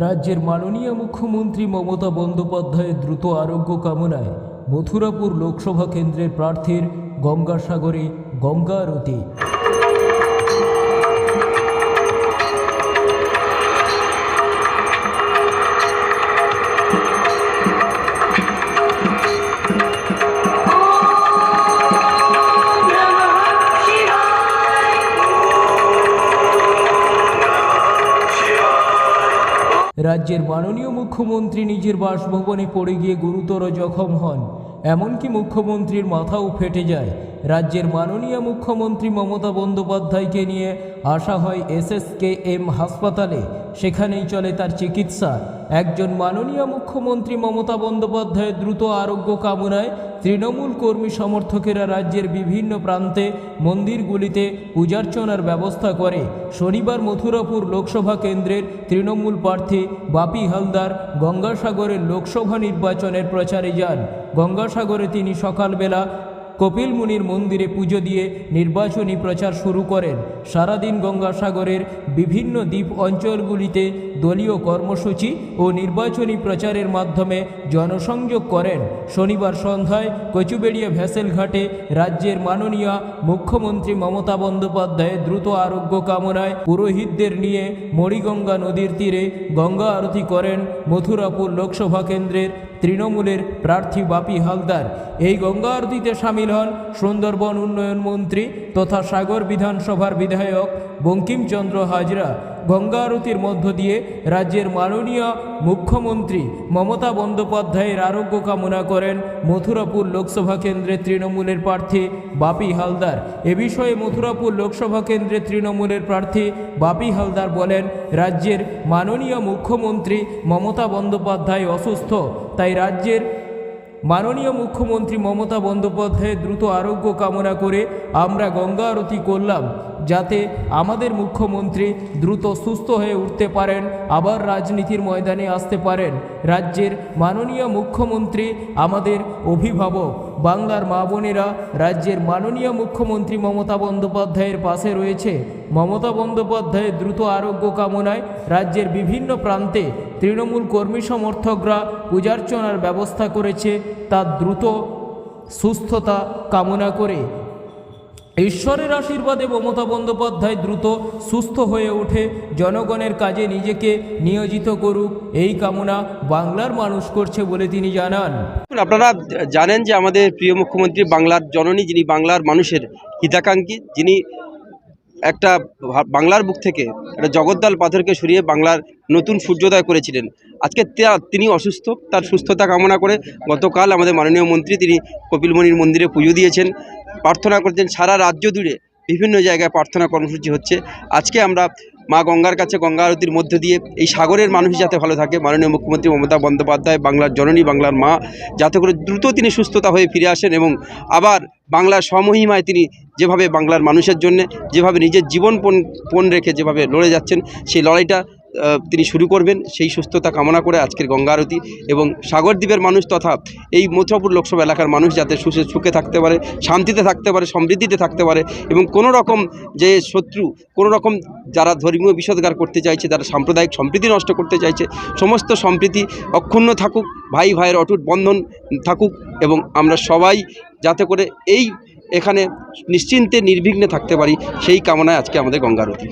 রাজ্যের মাননীয় মুখ্যমন্ত্রী মমতা বন্দ্যোপাধ্যায়ের দ্রুত আরোগ্য কামনায় মথুরাপুর লোকসভা কেন্দ্রের প্রার্থীর গঙ্গাসাগরে গঙ্গা আরতি রাজ্যের মাননীয় মুখ্যমন্ত্রী নিজের বাসভবনে পড়ে গিয়ে গুরুতর জখম হন। এমনকি মুখ্যমন্ত্রীর মাথাও ফেটে যায়। রাজ্যের মাননীয় মুখ্যমন্ত্রী মমতা বন্দ্যোপাধ্যায়কে নিয়ে আসা হয় এসএসকে এম হাসপাতালে। সেখানেই চলে তার চিকিৎসা। একজন মাননীয় মুখ্যমন্ত্রী মমতা বন্দ্যোপাধ্যায়ের দ্রুত আরোগ্য কামনায় তৃণমূল কর্মী সমর্থকেরা রাজ্যের বিভিন্ন প্রান্তে মন্দিরগুলিতে পূজার্চনার ব্যবস্থা করে। শনিবার মথুরাপুর লোকসভা কেন্দ্রের তৃণমূল প্রার্থী বাপি হালদার গঙ্গাসাগরের লোকসভা নির্বাচনের প্রচারে যান। গঙ্গাসাগরে তিনি সকালবেলা কপিল মুনির মন্দিরে পুজো দিয়ে নির্বাচনী প্রচার শুরু করেন। সারাদিন গঙ্গাসাগরের বিভিন্ন দ্বীপ অঞ্চলগুলিতে দলীয় কর্মসূচি ও নির্বাচনী প্রচারের মাধ্যমে জনসংযোগ করেন। শনিবার সন্ধ্যায় কচুবেড়িয়া ভ্যাসেল ঘাটে রাজ্যের মাননীয় মুখ্যমন্ত্রী মমতা বন্দ্যোপাধ্যায় দ্রুত আরোগ্য কামনায় পুরোহিতদের নিয়ে মরিগঙ্গা নদীর তীরে গঙ্গা আরতি করেন মথুরাপুর লোকসভা কেন্দ্রের তৃণমূলের প্রার্থী বাপি হালদার। এই গঙ্গা আরতিতে সামিল হন সুন্দরবন উন্নয়ন মন্ত্রী তথা সাগর বিধানসভার বিধায়ক বঙ্কিমচন্দ্র হাজরা। গঙ্গা আরতির মধ্য দিয়ে রাজ্যের মাননীয় মুখ্যমন্ত্রী মমতা বন্দ্যোপাধ্যায়ের আরোগ্য কামনা করেন মথুরাপুর লোকসভা কেন্দ্রের তৃণমূলের প্রার্থী বাপি হালদার। এ বিষয়ে মথুরাপুর লোকসভা কেন্দ্রের তৃণমূলের প্রার্থী বাপি হালদার বলেন, রাজ্যের মাননীয় মুখ্যমন্ত্রী মমতা বন্দ্যোপাধ্যায় অসুস্থ, তাই রাজ্যের মাননীয় মুখ্যমন্ত্রী মমতা বন্দ্যোপাধ্যায়ের দ্রুত আরোগ্য কামনা করে আমরা গঙ্গা আরতি করলাম, যাতে আমাদের মুখ্যমন্ত্রী দ্রুত সুস্থ হয়ে উঠতে পারেন, আবার রাজনীতির ময়দানে আসতে পারেন। রাজ্যের মাননীয় মুখ্যমন্ত্রী আমাদের অভিভাবক। বাংলার মা বোনেরা রাজ্যের মাননীয় মুখ্যমন্ত্রী মমতা বন্দ্যোপাধ্যায়ের পাশে রয়েছে। মমতা বন্দ্যোপাধ্যায়ের দ্রুত আরোগ্য কামনায় রাজ্যের বিভিন্ন প্রান্তে তৃণমূল কর্মী সমর্থকরা পূজার্চনার ব্যবস্থা করেছে। তার দ্রুত সুস্থতা কামনা করে ঈশ্বরের আশীর্বাদে মমতা বন্দ্যোপাধ্যায় দ্রুত সুস্থ হয়ে ওঠে। জনগণের কাজে নিজেকে নিয়োজিত করুক। এই কামনা বাংলার মানুষ করছে বলে তিনি জানান। আপনারা জানেন যে আমাদের প্রিয় মুখ্যমন্ত্রী বাংলার জননী, যিনি বাংলার মানুষের হিতাকাঙ্ক্ষী, যিনি একটা বাংলার বুক থেকে একটা জগদ্দল পাথরকে সরিয়ে বাংলার নতুন সূর্যোদয় করেছিলেন। আজকে তিনি অসুস্থ, তার সুস্থতা কামনা করে গতকাল আমাদের মাননীয় মন্ত্রী, তিনি কপিলমণির মন্দিরে পুজো দিয়েছেন। প্রার্থনা করছেন সারা রাজ্য জুড়ে বিভিন্ন জায়গায় প্রার্থনা কর্মসূচি হচ্ছে। আজকে আমরা মা গঙ্গার কাছে গঙ্গা আরতির মধ্য দিয়ে এই সাগরের মানুষ যাতে ভালো থাকে, মাননীয় মুখ্যমন্ত্রী মমতা বন্দ্যোপাধ্যায়, বাংলার জননী, বাংলার মা, যাতে করে দ্রুত তিনি সুস্থতা হয়ে ফিরে আসেন এবং আবার বাংলার স্বমহিমায় তিনি যেভাবে বাংলার মানুষের জন্য, যেভাবে নিজের জীবন পণ পণ রেখে যেভাবে লড়ে যাচ্ছেন, সেই লড়াইটা তিনি শুরু করবেন সেই সুস্থতা কামনা করে আজকের গঙ্গা আরতি এবং সাগরদ্বীপের মানুষ তথা এই মথুরাপুর লোকসভা এলাকার মানুষ যাতে সুখে সুখে থাকতে পারে, শান্তিতে থাকতে পারে, সমৃদ্ধিতে থাকতে পারে এবং কোনো রকম যে শত্রু, কোনো রকম যারা ধর্মীয় বিষদগার করতে চাইছে, যারা সাম্প্রদায়িক সম্প্রীতি নষ্ট করতে চাইছে, সমস্ত সম্প্রীতি অক্ষুণ্ণ থাকুক, ভাই ভাইয়ের অটুট বন্ধন থাকুক এবং আমরা সবাই যাতে করে এই এখানে নিশ্চিন্তে নির্বিঘ্নে থাকতে পারি, সেই কামনায় আজকে আমাদের গঙ্গা আরতি।